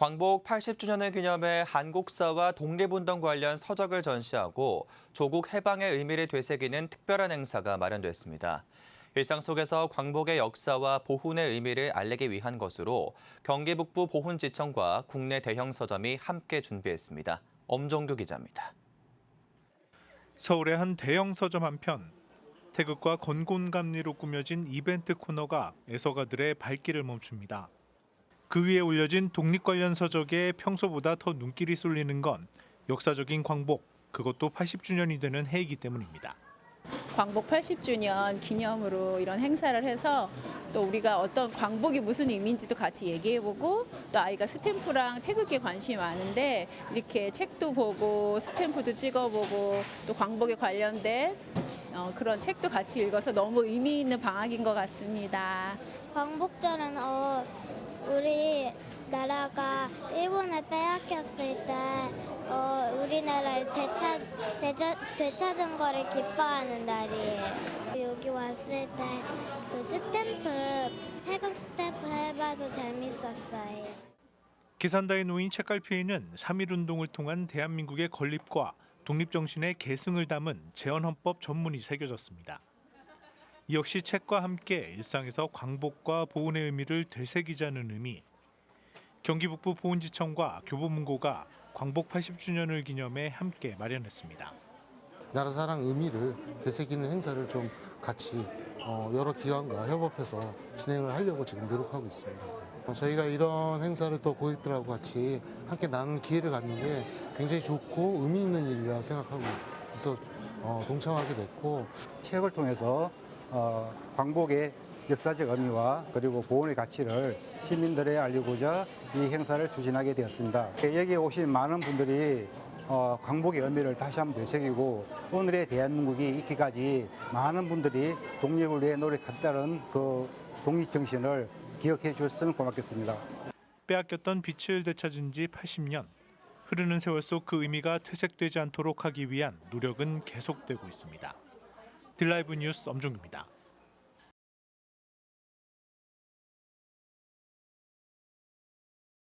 광복 80주년을 기념해 한국사와 독립운동 관련 서적을 전시하고 조국 해방의 의미를 되새기는 특별한 행사가 마련됐습니다. 일상 속에서 광복의 역사와 보훈의 의미를 알리기 위한 것으로 경기 북부 보훈지청과 국내 대형 서점이 함께 준비했습니다. 엄정규 기자입니다. 서울의 한 대형 서점 한편 태극과 건곤감리로 꾸며진 이벤트 코너가 애서가들의 발길을 멈춥니다. 그 위에 올려진 독립 관련 서적에 평소보다 더 눈길이 쏠리는 건 역사적인 광복, 그것도 80주년이 되는 해이기 때문입니다. 광복 80주년 기념으로 이런 행사를 해서 또 우리가 어떤 광복이 무슨 의미인지도 같이 얘기해보고 또 아이가 스탬프랑 태극기에 관심이 많은데 이렇게 책도 보고 스탬프도 찍어보고 또 광복에 관련된 어, 그런 책도 같이 읽어서 너무 의미 있는 방학인 것 같습니다. 광복절은 어, 우리 나라가 일본에 빼앗겼을 때 어, 우리나라를 되찾, 되찾, 되찾은 거를 기뻐하는 날이에요. 여기 왔을 때 그 스탬프, 태극 스탬프 해봐도 재밌었어요. 계산다에 놓인 책갈피에는 3.1운동을 통한 대한민국의 건립과 독립정신의 계승을 담은 재헌헌법 전문이 새겨졌습니다. 이 역시 책과 함께 일상에서 광복과 보훈의 의미를 되새기자는 의미. 경기 북부 보훈지청과 교보문고가 광복 80주년을 기념해 함께 마련했습니다. 나라 사랑 의미를 되새기는 행사를 좀 같이 어, 여러 기관과 협업해서 진행을 하려고 지금 노력하고 있습니다. 어, 저희가 이런 행사를 또 고객들하고 같이 함께 나누는 기회를 갖는 게 굉장히 좋고 의미 있는 일이라 생각하고 그래서 어, 동참하게 됐고 책을 통해서 어, 광복의 역사적 의미와 그리고 보훈의 가치를 시민들에 알리고자 이 행사를 추진하게 되었습니다. 여기에 오신 많은 분들이 어, 광복의 의미를 다시 한번 되새기고 오늘의 대한민국이 있기까지 많은 분들이 독립을 위해 노력했다는 그 독립 정신을 기억해 주셨으면 고맙겠습니다. 빼앗겼던 빛을 되찾은 지 80년. 흐르는 세월 속 그 의미가 퇴색되지 않도록 하기 위한 노력은 계속되고 있습니다. 딜라이브 뉴스 엄중입니다.